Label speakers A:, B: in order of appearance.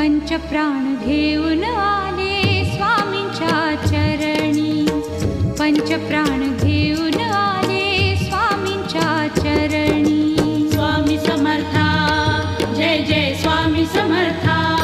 A: पञ्चप्राण घन आल स्वामी चरी पञ्चप्राण घेऊन आले स्वामींच्या चरणी
B: स्वामी समर्था जय जय स्वामी समर्था।